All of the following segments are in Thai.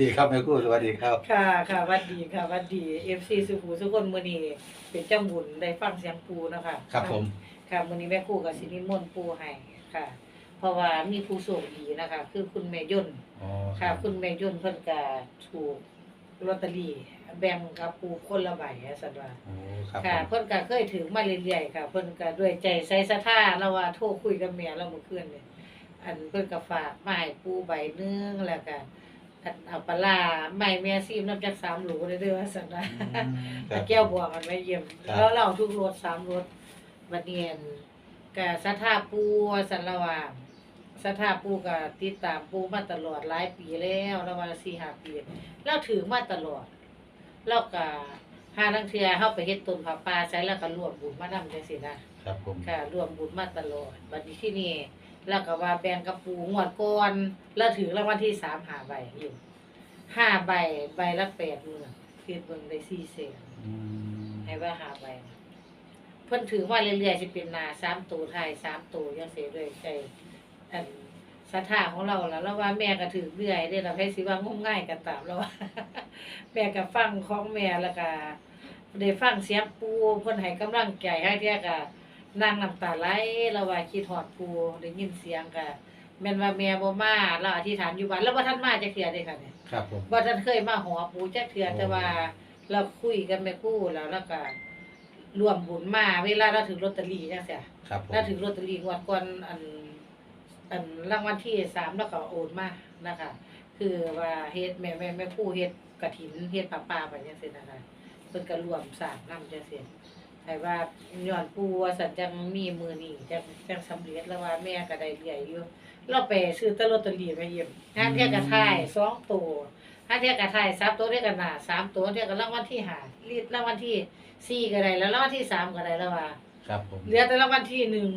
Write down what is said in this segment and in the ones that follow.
ดีครับแม่ครู่สวัสดีครับค่ะค่ะหวัดดีค่ะหวัดดีเอฟซีสุภูสุคนมื้อนี้เป็นเจ้าบุญได้ฟังเสียงปูเนาะคะครับผมค่ะมื้อนี้แม่ครูกับสินิมนต์ปูให้ค่ะ เพราะว่ามีผู้โชคดีนะคะ คือคุณแม่ย่นต์อ๋อค่ะ คุณแม่ย่นต์เพิ่นก็ถูกลอตเตอรี่แบ่งกับปูคนละใบอะซั่นว่า โอ้ครับผค่ะมเพิ่นก็เคยถือมาเรื่อยๆค่ะ เพิ่นก็ด้วยใจใส่ศรัทธาแล้วว่าโทรคุยกับแม่แล้วเมื่อคืนนี่อันเพิ่นก็ฝากไม้ปูใบหนึงแล้วก็ อันเอาปลาร้าไม้แม่ซีมน้ำจักสามโหลเด้อว่าซั่นว่าอืมครับแก้วบัวมันไม่เยี่ยมครับ แล้วเราทุกรถสามรถบัดเนียนก็ศรัทธาปูว่าซั่นละว่าศรัทธาปูก็ติดตามปูมาตลอดหลายปีแล้วแล้วว่า4-5ปีเราถือมาตลอด แล้วก็หาลังเทือเฮาไปเฮ็ดต้นผาป่าใช้แล้วก็รวมบุญมานำจังซี่นะ ครับผม ค่ะรวมบุญมาตลอด บัดนี้ที่นี่ แล้วก็ว่าแบ่งกับปูงวดก่อนแล้วถือรางวัลที่3 5ใบอยู่5ใบใบละ8มื้อคือเบิ่งได้4แสนอืมให้ว่า5ใบนะเพิ่นถือว่าเรื่อยๆสิเป็นหน้า3ตัวท้าย3ตัวจังซี่ด้วยใจอันศรัทธาของเราแล้วแล้วว่าแม่ก็ถือเรื่อยเด้เราให้สิว่างมง่ายก็ตามแล้วว่าแม่ก็ฟังของแม่แล้วก็ได้ฟังเสียงปูเพิ่นให้กำลังใจให้เที่ยก็ นั่งน้ำตาไหลแล้วว่าคิดฮอดปูได้ยินเสียงก็แม่นว่าแม่บ่มาแล้วอธิษฐานอยู่บ้านแล้วบ่ทันมาจักเที่ยเด้ค่ะเนี่ยครับผมบ่ทันเคยมาหอปูจักเทื่อโอ้แต่ว่าเราคุยกันแม่ครู่แล้วแล้วก็รวมบุญมาเวลาเราถึงลอตเตอรี่จังซี่ครับผมถ้าถึงลอตเตอรี่งวดก่อนอันอันรางวัลที่สามแล้วก็โอนมานะคะ คือว่าเฮ็ดแม่แม่แม่ครู่เฮ็ดกฐินเฮ็ดผ้าป่าไปจังซี่นะคะเพิ่นก็รวมสร้างนำจังซี่ ให้ว่าย้อนปู่ว่าสันจังมีมือนี้จังจังสำเร็จแล้วว่าแม่ก็ได้เรื่อยอยู่เราไปซื้อแตลอตเตอรี่มาเยี่ยมงานเที่ยก็ทายสองตัวถ้าเที่ยก็ทายสามตัวเที่ยก็หน้าสามตัวเที่ยก็รางวัลที่ห้าลีดรางวัลที่สี่ก็ได้แล้วรางวัลที่สามก็ได้แล้วว่าครับผมเหลือแต่รางวัลที่หนึ่ง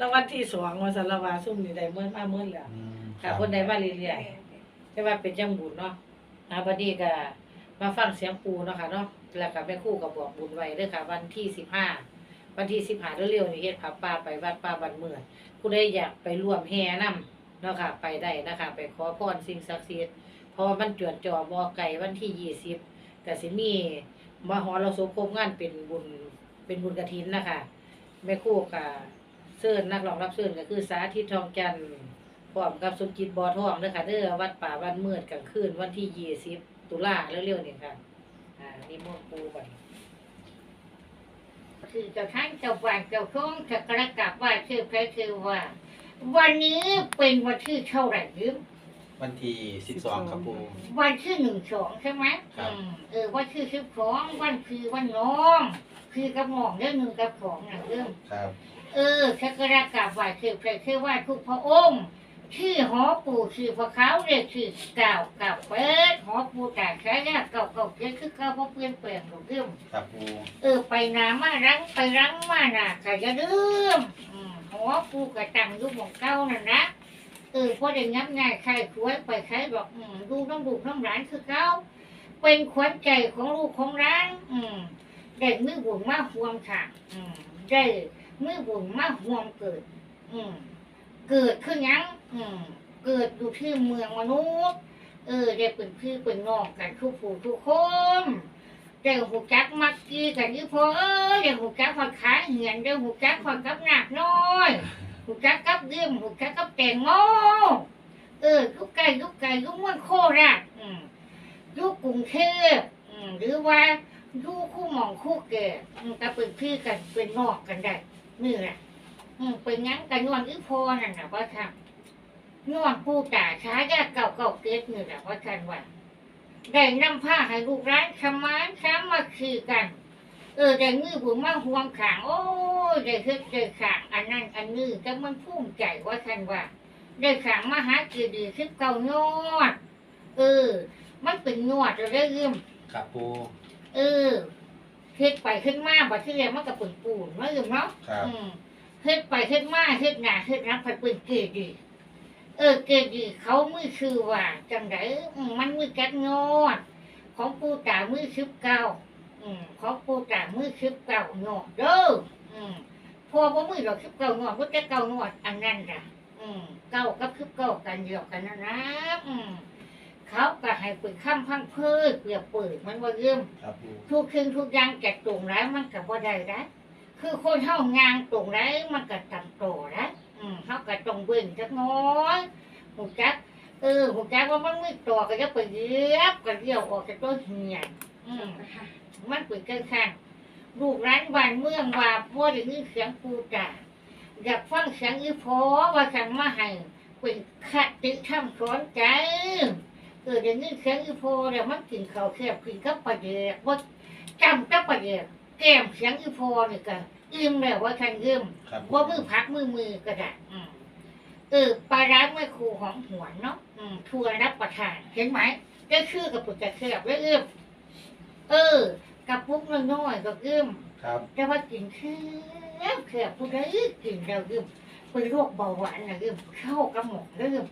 รางวัลที่สองว่าสารวาซุ่มนี่ได้เมื่อมาเมื่อแล้วอืมค่ะคนใดมาเรื่อยๆแต่ว่าเป็นจังบุญเนาะอ่าบัดนี้ก็มาฟังเสียงปูเนาะค่ะเนาะ แล้วก็แม่ครู่ก็บอกบุญไว้เด้อค่ะ วันที่สิบห้าวันที่สิบห้าเร็วๆนี่เฮ็ดผับป่าไปวัดป่าบันเมือดผู้ใดอยากไปร่วมแห่นํเนาะค่ะ ไปได้นะคะ ไปขอพรสิ่งศักดิ์สิทธิ์พราะว่ามันจวนจอบ่ไก่วันที่ยี่สิบก็สิมีมหรสพครบงานเป็นบุญเป็นบุญกฐินนะคะแม่คู่กับเซิร์นนักร้องรับเซิร์นก็คือสาธิตทองจันทร์พร้อมกับสมจิตบอทองเด้อค่ะเด้อวัดป่าบ้านมืดกลางคืนวันที่ยี่สิบตุลาเร็วๆนี่ค่ะ นี่มนต์ปูไปคือเจ้าท่านเจ้าบ้านเจ้าช่องจะกระกลับว่าชื่อพระคือว่า วันนี้เป็นวันที่เท่าไหร่ยืมวันที่สิบสองครับปูวันที่หนึ่งสองใช่ไหมครับอืมเออวันที่สิบสองวันคือวันน้อง คือกับน้องเรื่องหนึ่งกับสองนะเรื่องครับ เออชักระกราบไหว้คือพระคือไหว้ทุกพระองค์ ชื่อหอปู่ชื่อพระเขาเรียกชื่อเก่าเก่าเปิดหอปู่แต่ใช้ยากเก่าเก่าเกิดคือเก่าเพราะเปลี่ยนแปลงของเรื่องครับปูเออไปนามารังไปรังมาน่ะก็จะลืมอืมหอปู่ก็ตั้งอยู่หมองเก่านั่นนะเออพอได้งับง่ายใครควยไปใครบอกอืมดูน้องดูน้องร้านคือเก่าเป็นขวัญใจของลูกของร้านอืมได้มือบุญมาห่วงค่ะอืมได้มือบุญมาห่วงเกิด อืม เกิดขึ้นยังอืมเกิดอยู่ที่เมืองมนุษย์ เออได้เป็นพี่เป็นน้องกันทุกผู้ทุกคนได้หูจักมักกี้กันยี่พอเออได้หูจักคนขาเหียนได้หูจักคนกับหนักน้อยหูจักกับเดี่ยมหูจักกับแตงโมเออยุกไก่ยุกไก่ยุกมันโคราชอืมยุกกรุงเทพอืมหรือว่ายุกคู่หมองคู่แก่อืมก็เป็นพี่กันเป็นน้องกันได้นี่แหละ อืมเป็นงั้นกันนวลอีพอนั่นนะว่าทำนวลผู้ตาช้ายาเก่าเก่าเกตนี่แหละว่าทันว่าได้นำผ้าให้ลูกร้านขมานช้ามาคือกัน เออได้มือผมมาห่วงขาง โอ้ยได้เฮ็ดได้ขางอันนั้นอันนี้ก็มันภูมิใจว่าทันว่าได้ขางมาหาเกียรติสิบเก้ายอดเออ มันเป็นยอดจะได้ยืมครับปูเออเฮ็ดไปขึ้นมาบัดที่เรียมันก็เป็นปูนมายืมเนาะครับ เฮ็ดไปเฮ็ดมาเฮ็ดหน้าเฮ็ดนับผัดเป็นเกดี เออเกดีเขามือคือว่าจังไดอืมมันมือกัดงอด ของปูตามือชิบเก้าอืมของปูตามือชิบเก้างอดเด้ออืมพอบ่มือดอกชิบเก้างอดบ่แต่เก้างอดอันนั้นจ้ะอืมเก้ากับชิบเก้ากันเดียวกันนะนะอืมเขาก็ให้เปิดข้ามพังเพื่อเปรียบเปิดมันว่าเริ่มครับปูทุกคืนทุกอย่างแกะตรงไรมันกับว่าได้ได้ คือคนเท่างานตรงไรมันก็ตัโตนะอืมเขาก็ตรงเบิ่งจักน้อยหูจักเออหูจักว่ามันไม่ต่อก็จะไปเยียบก็เลี้ยวออกจากตัวเหียนอืมมันเปิดกันข้างลูกร้านบ้านเมืองว่าพ่อได้ยินเสียงปูจ่าอยากฟังเสียงอีพอว่าสั่งมาให้เป็นขัดติทำสอนใจเออเดี๋ยวนี้เสียงอีโพเดี๋ยวมันกินข้าวแคบกินกับปลาเดียกว่าจำกับปลาเดียก แก้มเสียงอีโพนี่ก็อิ่มแล้วว่าทันอิ่มครับปูว่ามือพักมือมือก็ได้อืมเออปลาร้าไม่ครูหอมหวนเนาะอืมทัวร์รับประทานเห็นไหมได้ชื่อกับปุกจะแคบแล้วอิ่มเออ กับปุ๊กน้อยๆก็อิ่มครับแต่ว่ากินแคบแคบผู้ใดกินแล้วอิ่มเป็นโรคเบาหวานนะอิ่มเข้ากระหม่อมแล้วอิ่ม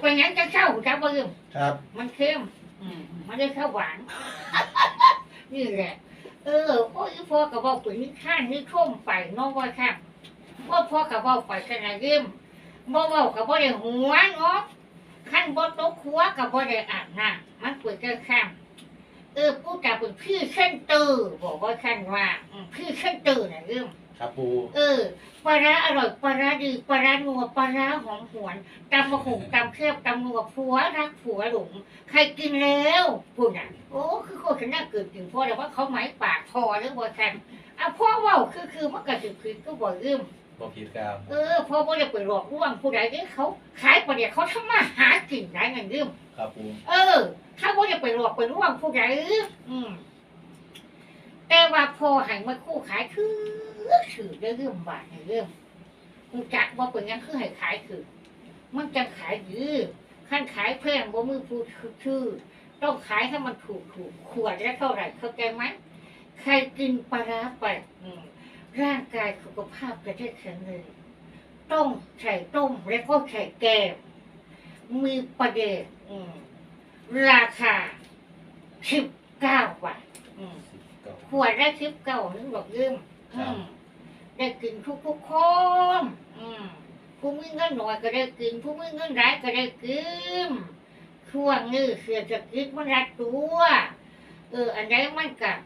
เป็นงั้นจะเข้าจับว่าอิ่มครับ มันเค็มอืมมันได้ข้าวหวาน นี่แหละ เออโอ้ยพ่อกับว่าปุ๋ยนี่ข้างนี่ท่วมไปน้องว่าค่ะว่าพ่อกับว่าไปขนาดเยี่ยมบ่เว้ากับว่าได้หัวเนาะขั้นบ่ตกหัวกับว่าได้อาบน้ำมันปุ๋ยก็ข้ามเออผู้จ่าปุ๋ยพี่เส้นตือบอกว่าขั้นว่าพี่เส้นตือน่ะเรื่อง ครับปูเออปลาร้าอร่อยปลาร้าดีปลาร้านัวปลาร้าหอมหวนตำมะขุ่มตำเครียบตำนัวผัวรักผัวหลงใครกินแล้วพูดน่ะโอ้คือโคตรน่าเกิดถึงพ่อแต่ว่าเขาหมายปากคอหรือบ่แทนอะพ่อเว่าคือคือมันกระสิบผิดก็บ่ลืมบอกผิดครับเออพ่อบ่ได้ไปหลอกลวงผู้ใดที่เขาขายปลาเดี๋ยวเขาทำมาหากินได้เงินลืมครับปูเออถ้าบ่ได้ไปหลอกไปลวงผู้ใดอืมแต่ว่าพอใหันมาคู่ขายคือ ถือได้เรื่องบาทในเรื่องมึงจักว่าเป็นหยังคือให้ขายคือมันจะขายยือขั้นขายแพงบ่มือผู้ชื่อ ต้องขายให้มันถูกถูกขวดละเท่าไหร่เข้าใจไหมใครกินปลาร้าไปอืมร่างกายสุขภาพจะได้แข็งแรงต้มใส่ต้มแล้วก็ใส่แกงมีประเดกอืมราคาสิบเก้าบาทอืมสิบเก้าขวดละสิบเก้านึกบอกยืม อืมได้กินทุกทุกๆคนอืมผู้มีเงินหน่อยก็ได้กินผู้มีเงินหลายก็ได้กินช่วงนี้เสียจะกินมันรัดตัว เออ อันไหนมันกับ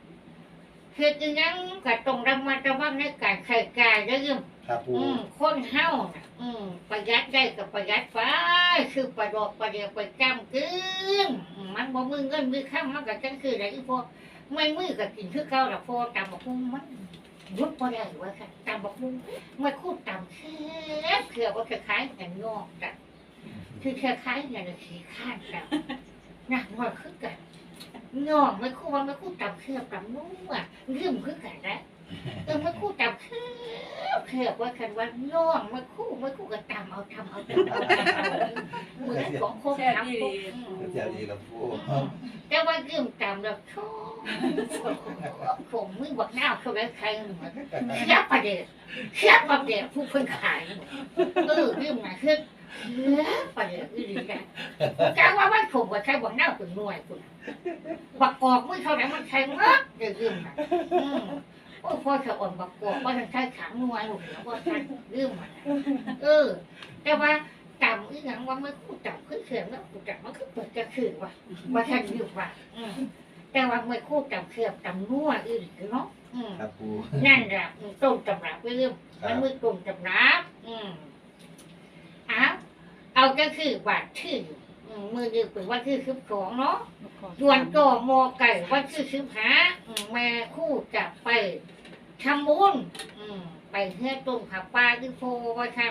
เฮ็ดอีหยังก็ต้องระมัดระวังในการใช้จ่ายเด้อยืมครับปูอืมคนเฮาน่ะอืมประหยัดได้กับประหยัดไปคือประดอกประเดียวไปจำกึ่งอืมมันบ่มือเงินมือข้ามมันก็จังคือได้อีพอไม่มือก็กินคือเก่าละพอตำบักหุ่งมัน ยุดบ่ได้ว่าค่ะตำบักหุ่งมันคูดตำแค่เผื่อว่าจะขายกันนอกกันคือแค่ขายอย่างละขี้ข้านกันนะมันคือกันนอกไม่คู่ว่าไม่คู่ตำเครือบตำนุ่มอะลืมคือกันนะเออไม่คู่ตำเครือบเรียกว่าคันว่าน้องมาคู่มาคู่กันตามเอาทำเอาทำ เอาทำเอาเหมือนของโคกทำโคกเจ้าดีครับปูแต่ว่ายืมตามแล้วชอบผมมือบักหน้าเขาได้ใครหมือนเสียประเดี๋ยวเสียประเดี๋ยวผู้เพิ่งขายเออยืมนะคือเสียประเดี๋ยวอีหลีกันจ้าว่ามันผมว่าใช้บักหน้าเป็นหน่วยคุณบักกอกมือเท่าไหร่มันใช้มากเดี๋ยวยืมนะอืมโอ้พ่อจะอ่อนบักกอกว่าท่านใช้ขางนวลหรือว่าท่านเรื่องมันเออ แต่ว่า ต่ำอีหยังว่าไม่คู่ต่ำขึ้นเสียงแล้วคู่ต่ำมันคือเปิดกระคือว่าว่าท่านอยู่ว่าอืมแต่ว่าไม่คู่ต่ำเสียบต่ำนัวอีกเนาะอืม ครับปูนั่นแหละอืมต้นตำรับเรื่องมันมือต้นตำรับอืมเอาเอาก็คือบาทชื่ออืมมือยืมเป็นว่าชื่อคือของเนาะส่วนโจโมไก่วัดชื่อชื่อหาอืมแม่คู่จะไปทำบุญอืมไปเฮือต้มผักปลาที่โพว่าค่ะ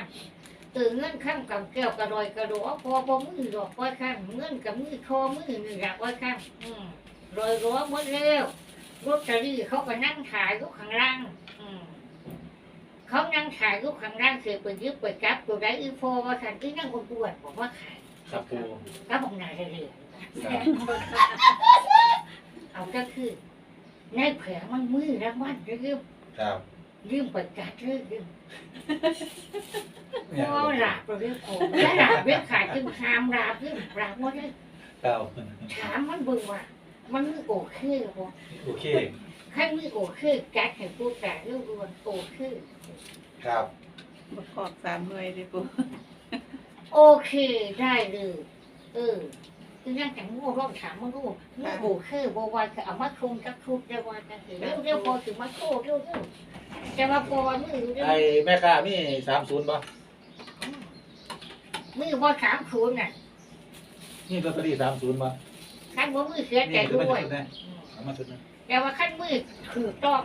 ตื่นเงินข้ามกับแก้วกระดอยกระโดดพอพอมือดอกว่าค่ะเงินกับมือคอมือนี่แหละว่าค่ะอืมรอยรั้วหมดแล้วรถตอรี่เขาก็นั่งถ่ายรูปข้างล่างอืมเขานั่งถ่ายรูปข้างล่างเสือไปยึดไปจับตัวได้อีโฟว่าค่ะที่นั่งคนปวดบอกว่าขายครับปูแล้วบอกนายเลยครับเอาก็คือในแผลมันมือแล้วมันลืมครับ ลืมประกาศลืมลืมพอหลับเรื่องโอ้แล้วหลับเรื่องขาดจึงหามหลับลืมหลับหมดเลยครับถามมันเบิ่งว่า มันมือโอเคบ่โอเคขั้นมือโอเคจัดให้ผู้แต่เรื่องรวนโอเคครับประกอบสามหน่วยดิปูโอเคได้เลยเออ คือนั่งแต่งงูร้องถามมึงกูงูโบคือโบวายคือเอามาคงกับทุกเรียกว่ากันคือเร็วเร็วพอถึงมาโคเร็วเร็วจะมาพอมือเร็วไอ้แม่ค้ามีสามศูนย์ป่ะมือพอสามศูนย์น่ะนี่ลอตเตอรี่สามศูนย์ป่ะขั้นมือมือเสียใจนี่คือด้มาวยชุดนะเอามาชุดนะแต่ว่าขั้นมือถูกต้อง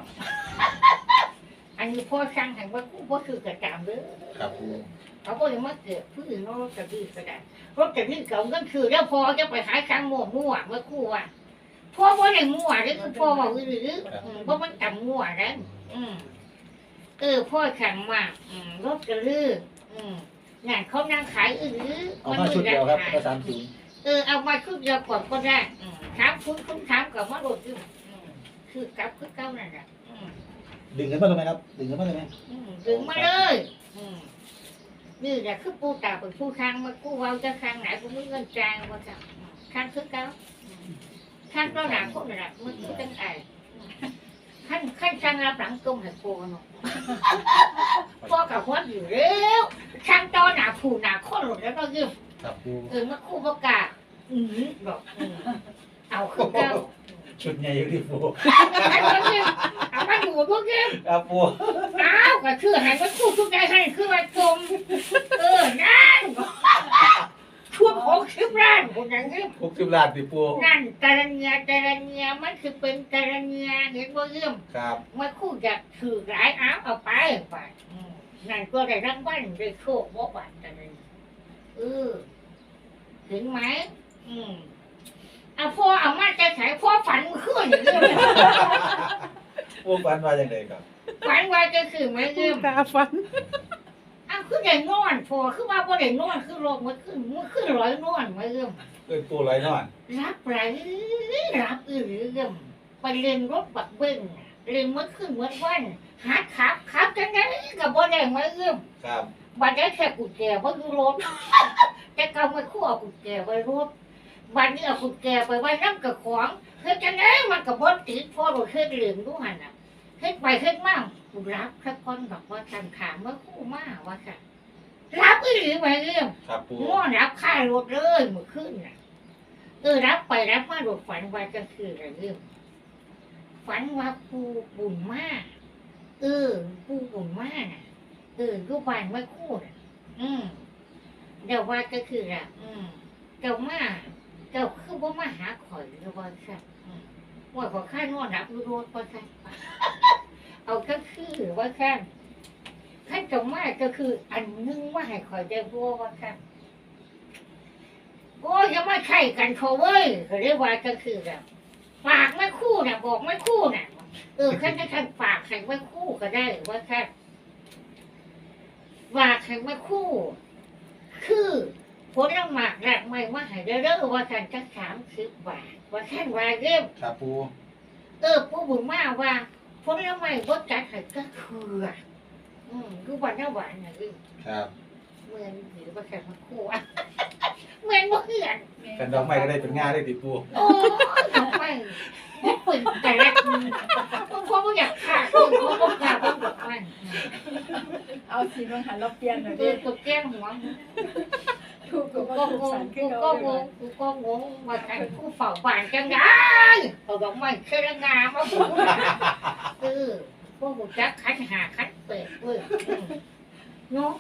อันนี้พ่อช่างแห่งว่ากูพ่อคือกระจำเลยครับปูเขาก็ยังมาเกิดผู้อื่นรถกระดื้อกระดานรถกระดื้อเก่าก็คือแล้วพอจะไปหาช่างมั่วมั่วเมื่อคู่ว่าพ่อว่าอย่างมั่วนี่คือพ่อว่าหรืออืมเพราะมันจำมั่วนะอืมเออพ่อขังมากอืมรถกระดื้ออืมงานเขานั่งขายอือเอามาชุดเดียวครับก็สามศูนย์เออเอามาชุดเดียวก่อนก็ได้อืมถามคุณคุณถามกับว่าโดดดื้ออืมคือกลับคือเก้านั่นแหละอืม ดึงกันมาเลยไหมครับ ดึงกันมาเลยไหมอืมดึงมาเลยอืมนี่แหละคือปูตาเป็นผู้ค้างมากู้เว้าจะค้างไหนกูมึงเงินจางมาจ้ะค้างคือเก้าค้างก็หนาคนละมึงคือตั้งไอขั้นขั้นช่างรับหลังตรงให้โปเนาะพ่อกับหัวอยู่เร็วช่างตอหนาผูหนาคนหลุดแล้วก็ยืมครับปูเออมาคู่ประกาศอืมบอกอืมเอาคือเก้าชุดใหญ่อยู่ที่ปูเอามาอยู่พวกเนี้ยครับปูอ้าวก็คือให้มันคู่ทุกใจให้คือว่าจมเออนั่นชุดหกสิบล้านคนอย่างนี้หกสิบล้านที่ปูนั่นตะระเนียตะระเนียมันคือเป็นตะระเนียเห็นว่าเรื่องครับมาคู่อยากถือหลายอ้าวเอาไปไปอืมนั่นก็ได้รางวัลได้โชคบ่บาทตะระเนียเออถึงไหมอืมเอาพ่อเอามาใจขายพ่อฝันเมื่อคืนอย่างนี้ ปูฝันว่าอย่างไรครับฝันว่าจะคือไหมเรื่องตาฟันอ้าวคือได้นอนพอคือว่าบ่ได้นอนคือโรคมันขึ้นมันขึ้นร้อยนอนมาเริ่มเอิ้นปูไรนอน รับไรรับอือเริ่มไปเรียนรถบักเบิ้งน่ะเรียนเมื่อขึ้นเมื่อวันหาขับขับจังไงก็บ่ได้มาเริ่มครับบัดได้แค่กุญแจบ่อยู่รถแต่เก่ามาคู่เอากุญแจไว้รถบัดนี้เอากุญแจไปไว้นำกับของเฮ็ดจังไงมันก็บ่ติดพอรถเฮ็ดเหลืองดูหั่นน่ะ เฮ็ดไปเฮ็ดมากูรับแค่คนบอกว่าทำขามเมื่อคู่มาว่าค่ะ รับอีหลีไปเรื่องครับปูง่วงรับค่ารถเลยเมื่อคืนน่ะเออรับไปรับมาโดดฝันว่าก็คืออะไรเรื่องฝันว่าปูบุญมากเออปูบุญมากน่ะเออรูปบานไม่คู่น่ะอืมเดี๋ยวว่าก็คืออะอืมเจ้ามาเจ้าคือว่ามาหาข่อยหรือว่าใช่อืม ว่าขอค่านอนรับรู้รถว่าใช่เอาก็คือว่าแค่ขั้นจงมากก็คือ อันนึงว่าให้คอยได้บัวว่าครับโอ้ยังไม่ใช่กันเขาเว้ยเขาเรียกว่าก็คือแบบฝากไม่คู่น่ะ บอกไม่คู่น่ะ เออขั้นท่านฝากใครไม่คู่ก็ได้ว่าครับฝากใครไม่คู่ คือผลละหมากหลักไม่ว่าให้เด้อว่าท่านจะสามสิบบาทว่าท่านว่าเริ่มครับปูเออผู้บุญมากว่าผลละไม้บ่จัดให้ก็คืออืมคือวันน้าหวานอย่างนี้ครับเหมือนหรือว่าแค่มาคู่อะเหมือนว่าเหือนกันดอกไม้ก็ได้เป็นง่าได้ติดปูโอ้ยทำไมไม่เป็นแต่ละทีมันเพราะว่าอยากขาดคนเพราะว่าขาดคนแบบมันเอาสีบางหันเราเปลี่ยนหน่อยเอดิอตัวแก้งหัวถู ก็งงกูก็งงกูก็งงว่าใครผู้เฝ้าบ้านจังไงเขาบอกไม่เคยงามมาพูดเออพวกกูจะคัดหาคัดเปิดเว้ยเนาะ